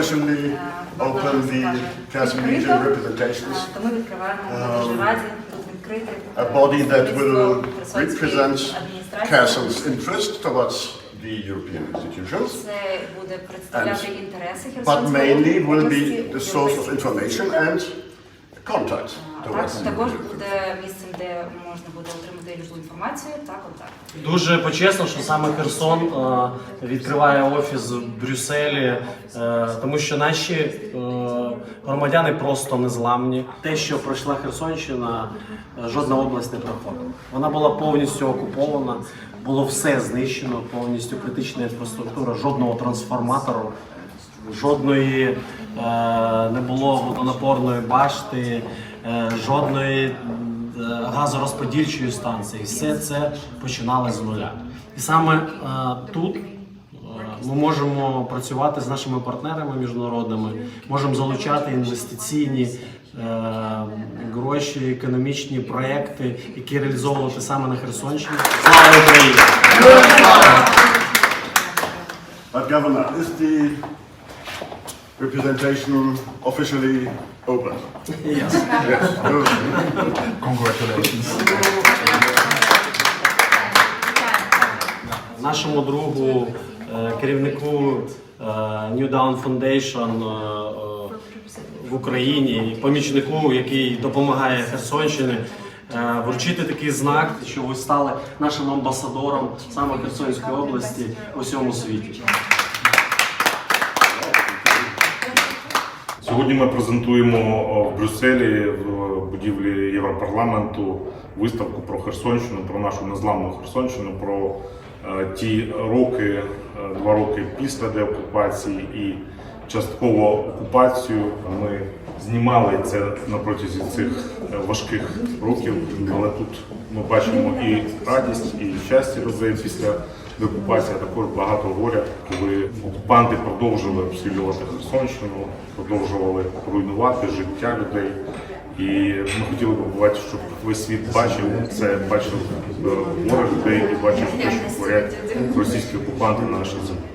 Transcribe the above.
officially open the Kazim region representations, То ми відкриваємо ми дуже раді тут відкрити a body that will Херсонській represent адміністрації. Castle's interest towards the European institutions, Це буде представляти інтереси but Херсонської mainly will області, be the source of європейських information and contact Так, також буде місцем, де можна буде отримати любу інформацію та контакт. Дуже почесно, що саме Херсон е, відкриває офіс в Брюсселі, е, тому що наші е, громадяни просто незламні. Те, що пройшла Херсонщина, е, жодна область не проходила. Вона була повністю окупована, було все знищено, повністю критична інфраструктура, жодного трансформатору. Жодної е, не було водонапорної башти, е, жодної е, газорозподільчої станції. Все це починали з нуля. І саме тут ми можемо працювати з нашими партнерами міжнародними, можемо залучати інвестиційні е, гроші, економічні проекти, які реалізовувати саме на Херсонщині. Слава Україні! Representation officially open? Yes. Yes. good. нашому другу, е, керівнику е, New Down Foundation е, в Україні, і помічнику, який допомагає Херсонщині, вручити такий знак, що ви стали нашим амбасадором саме Херсонської області у всьому світі. Сьогодні ми презентуємо в Брюсселі в будівлі Європарламенту виставку про Херсонщину, про нашу незламну Херсонщину, про е, ті роки, е, два роки після деокупації і частково окупацію. Ми знімали це на протязі цих е, важких років, але тут ми бачимо і радість, і щастя людей після а також багато горя, коли окупанти продовжили обстрілювати Херсонщину, продовжували руйнувати життя людей. І ми хотіли б побувати, щоб весь світ бачив це, бачив е, горе людей і бачив те, що творять російські окупанти на нашій землі.